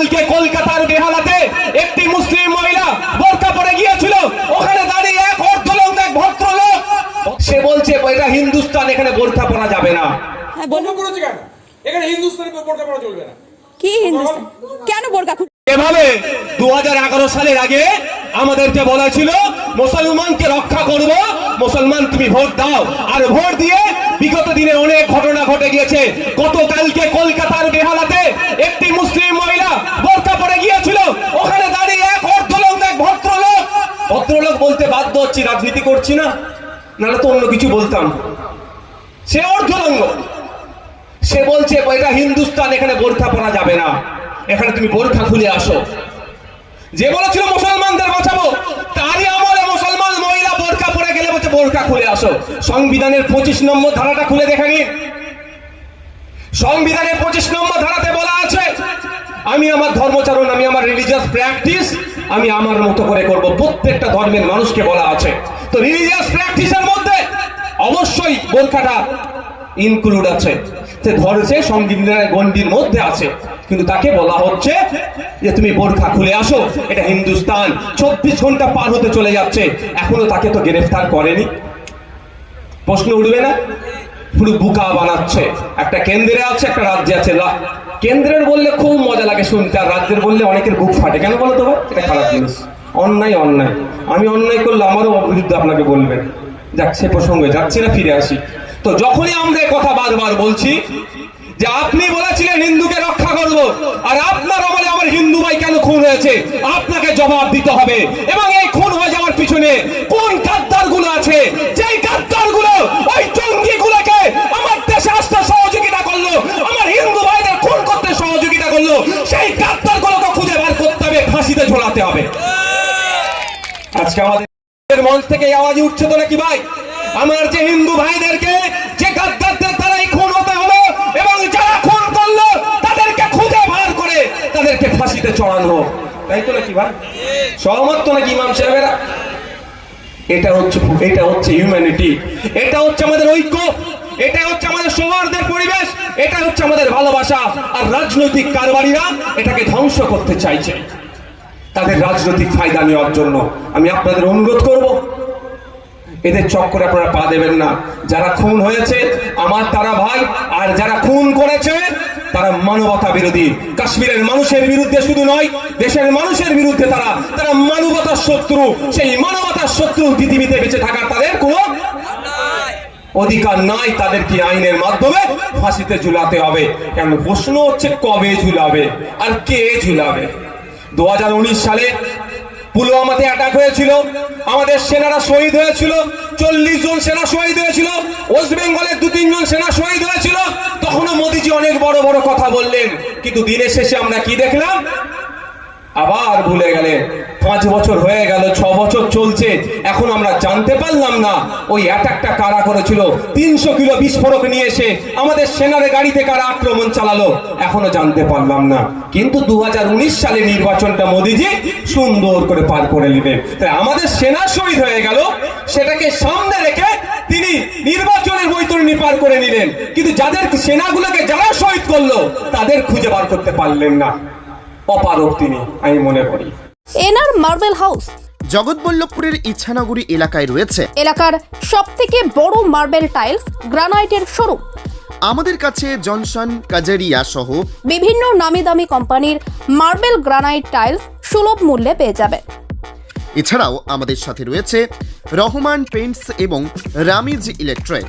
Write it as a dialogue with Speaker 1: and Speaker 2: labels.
Speaker 1: গতকালকে কলকাতার বেহালাতে একটি মুসলিম মহিলা বোরকা পরে গিয়েছিল। ওখানে দাঁড়িয়ে এক অর্ধলোক এক ভদ্রলোক। সে বলছে এটা হিন্দুস্তান এখানে বোরকা পরা যাবে না।
Speaker 2: হ্যাঁ
Speaker 3: বন্ধ
Speaker 2: বলুন।
Speaker 3: করেছে কেন? এখানে হিন্দুস্তানি বোরকা পরা চলবে না।
Speaker 2: কি হিন্দুস্তান? কেন বোরকা
Speaker 1: এভাবে দু সালের আগে আমাদেরকে বলা ছিল মুসলমানকে রক্ষা করব মুসলমান তুমি ভোট দাও। আর ভোট দিয়ে বিগত দিনে অনেক ঘটনা ঘটে গিয়েছে। গতকালকে কলকাতার বেহালাতে একটি মুসলিম মহিলা বোরকা পরে গিয়েছিল ওখানে দাঁড়িয়ে এক অর্ধলোক এক ভদ্রলোক বলতে বাধ্য হচ্ছি, রাজনীতি করছি না, নাহলে তো অন্য কিছু বলতাম। সে অর্ধলঙ্গ সে বলছে, এটা হিন্দুস্তান, এখানে বোরখা পরা যাবে না। এখানে তুমি বোরখা খুলে আসো। যে বলেছিল, মুসলমানদের বাঁচাবো? তারই আমলে মুসলমান মহিলা বোরখা পরে গেলে বলছে, বোরখা খুলে আসো। সংবিধানের পঁচিশ নম্বর ধারাটা খুলে দেখে নিন। সংবিধানের পঁচিশ নম্বর ধারাতে বলা আছে আমি আমার ধর্মচারণ, আমি আমার রিলিজিয়াস প্র্যাকটিস আমি আমার মতো করে করব। প্রত্যেকটা ধর্মের মানুষকে বলা আছে। তো রিলিজিয়াস প্র্যাকটিসের মধ্যে অবশ্যই বোরখাটা ইনক্লুড আছে। সে ধরেছে সংবিধানের গণ্ডির মধ্যে আছে। কিন্তু তাকে বলা হচ্ছে যে, তুমি বোরখা খুলে আসো, এটা হিন্দুস্তান। চব্বিশ ঘণ্টা পার হতে চলে যাচ্ছে। এখনও তাকে তো গ্রেফতার করেনি। প্রশ্ন উঠবে না? পুরো বুকা বানাচ্ছে। একটা কেন্দ্রে আছে, একটা রাজ্যে আছে। কেন্দ্রের বললে খুব মজা লাগে শুনতে, আর রাজ্যের বললে অনেকের বুক ফাটে। কেন বলো তো এটা খারাপ জিনিস। অন্যায় অন্যায়। আমি অন্যায় করলে আমারও বিরুদ্ধে আপনাকে বলবেন যাক, সে প্রসঙ্গে যাচ্ছি না, ফিরে আসি। তো যখনই আমরা কথা বারবার বলছি যে আপনি বলেছিলেন হিন্দুকে রক্ষা করব, আর আপনার আমার হিন্দু ভাই কেন খুন হয়েছে, আপনাকে জবাব দিতে হবে। এবং ফাঁসিতে ঝোলাতে হবে। আজকে আমাদের মঞ্চ থেকে আওয়াজ উঠছে তো নাকি ভাই? আমার যে হিন্দু ভাইদেরকে যে গাদ্দারদের দ্বারাই খুন হতে হলো এবং যারা খুন করল, তাদেরকে খুঁজে বার করে তাদেরকে ফাঁসিতে চড়ানো হোক। তাই তো নাকি ভাই? সহমত তো নাকি ইমাম সাহেবেরা? এটা হচ্ছে এটা হচ্ছে হিউম্যানিটি এটা হচ্ছে আমাদের ঐক্য। এটা হচ্ছে আমাদের সৌহার্দের পরিবেশ। এটা হচ্ছে আমাদের ভালোবাসা। আর রাজনৈতিক কারবারিরা এটাকে ধ্বংস করতে চাইছে। তাদের রাজনৈতিক ফায়দা নেওয়ার জন্য আমি আপনাদের অনুরোধ করব। এদের চক্করে আপনারা পা দেবেন না। যারা খুন হয়েছে, আমার তারা ভাই, আর যারা খুন করেছে, তারা মানবতা বিরোধী। কাশ্মীরের মানুষের বিরুদ্ধে শুধু নয়, দেশের মানুষের বিরুদ্ধে তারা তারা মানবতার শত্রু। সেই মানবতার শত্রু পৃথিবীতে বেঁচে থাকার তাদের কোনো অধিকার নাই। তাদেরকে আইনের মাধ্যমে ফাঁসিতে ঝুলাতে হবে? কেন প্রশ্ন হচ্ছে, কবে ঝুলাবে? আর কে ঝুলাবে? দু সালে পুলওয়ামাতে অ্যাটাক হয়েছিল। আমাদের সেনারা শহীদ হয়েছিল। চল্লিশ জন সেনা শহীদ হয়েছিল। ওয়েস্ট বেঙ্গলের দু তিনজন সেনা শহীদ হয়েছিল। তখনও মোদিজি অনেক বড় বড় কথা বললেন। কিন্তু দিনের শেষে আমরা কি দেখলাম? আবার ভুলে গেলে। পাঁচ বছর হয়ে গেল, ছ বছর চলছে। এখন আমরা জানতে পারলাম না। ওই অ্যাটাকটা কারা করেছিল? তিনশো কিলো বিস্ফোরক নিয়ে এসে আমাদের সেনার গাড়িতে কারা আক্রমণ চালালো? এখনও জানতে পারলাম না। কিন্তু দু সালে নির্বাচনটা মোদিজি সুন্দর করে পার করে নিলেন। তাই আমাদের সেনা শহীদ হয়ে গেল। সেটাকে সামনে রেখে তিনি নির্বাচনের বৈতরণী পার করে নিলেন। কিন্তু যাদের সেনাগুলোকে যারা শহীদ করল, তাদের খুঁজে বার করতে পারলেন না। অপারক তিনি, আমি মনে করি।
Speaker 4: এনআর মার্বেল হাউস
Speaker 5: জগৎবল্লভপুরের ইচ্ছানগরী এলাকায় রয়েছে।
Speaker 4: এলাকার সব থেকে বড় মার্বেল টাইলস গ্রানাইটের শোরুম।
Speaker 5: আমাদের কাছে জনসন কাজারিয়া সহ
Speaker 4: বিভিন্ন নামি দামি কোম্পানির মার্বেল গ্রানাইট টাইলস সুলভ মূল্যে পেয়ে যাবে
Speaker 5: এছাড়াও আমাদের সাথে রয়েছে রহমান পেন্টস এবং রামিজ ইলেকট্রিক।